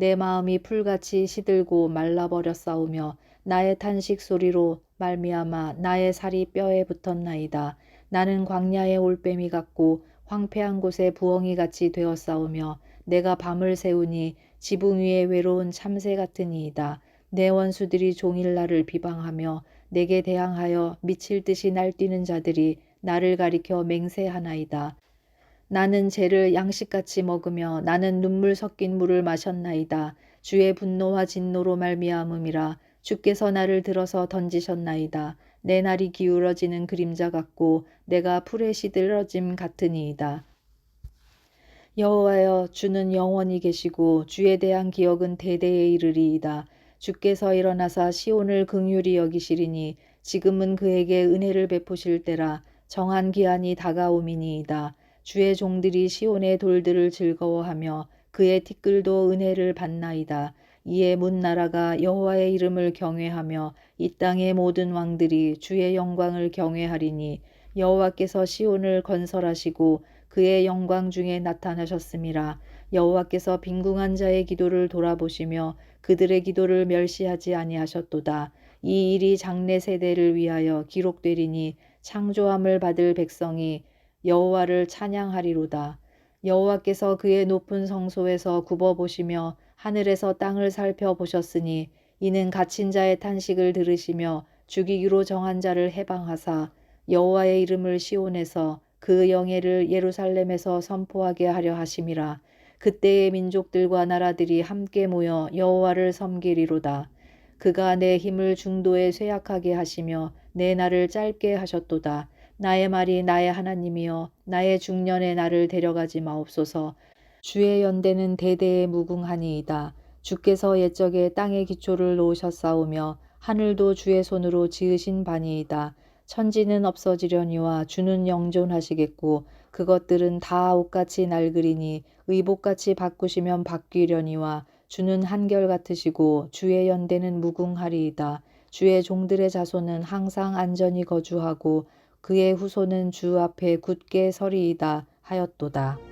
내 마음이 풀같이 시들고 말라버렸사오며 나의 탄식 소리로 말미암아 나의 살이 뼈에 붙었나이다. 나는 광야의 올빼미 같고 황폐한 곳에 부엉이 같이 되었사오며 내가 밤을 새우니 지붕 위에 외로운 참새 같으니이다. 내 원수들이 종일 나를 비방하며 내게 대항하여 미칠 듯이 날뛰는 자들이 나를 가리켜 맹세하나이다. 나는 죄를 양식같이 먹으며 나는 눈물 섞인 물을 마셨나이다. 주의 분노와 진노로 말미암음이라 주께서 나를 들어서 던지셨나이다. 내 날이 기울어지는 그림자 같고 내가 풀에 시들어짐 같으니이다. 여호와여 주는 영원히 계시고 주에 대한 기억은 대대에 이르리이다. 주께서 일어나사 시온을 긍휼히 여기시리니 지금은 그에게 은혜를 베푸실 때라 정한 기한이 다가오미니이다. 주의 종들이 시온의 돌들을 즐거워하며 그의 티끌도 은혜를 받나이다. 이에 문 나라가 여호와의 이름을 경외하며 이 땅의 모든 왕들이 주의 영광을 경외하리니 여호와께서 시온을 건설하시고 그의 영광 중에 나타나셨음이라 여호와께서 빈궁한 자의 기도를 돌아보시며 그들의 기도를 멸시하지 아니하셨도다. 이 일이 장래 세대를 위하여 기록되리니 창조함을 받을 백성이 여호와를 찬양하리로다. 여호와께서 그의 높은 성소에서 굽어 보시며 하늘에서 땅을 살펴보셨으니 이는 갇힌 자의 탄식을 들으시며 죽이기로 정한 자를 해방하사 여호와의 이름을 시온에서 그 영예를 예루살렘에서 선포하게 하려 하심이라. 그때의 민족들과 나라들이 함께 모여 여호와를 섬기리로다. 그가 내 힘을 중도에 쇠약하게 하시며 내 날을 짧게 하셨도다. 나의 말이 나의 하나님이여 나의 중년에 나를 데려가지 마옵소서. 주의 연대는 대대에 무궁하니이다. 주께서 옛적에 땅의 기초를 놓으셨사오며 하늘도 주의 손으로 지으신 바니이다. 천지는 없어지려니와 주는 영존하시겠고 그것들은 다 옷같이 낡으리니 의복같이 바꾸시면 바뀌려니와 주는 한결 같으시고 주의 연대는 무궁하리이다. 주의 종들의 자손은 항상 안전히 거주하고 그의 후손은 주 앞에 굳게 서리이다 하였도다.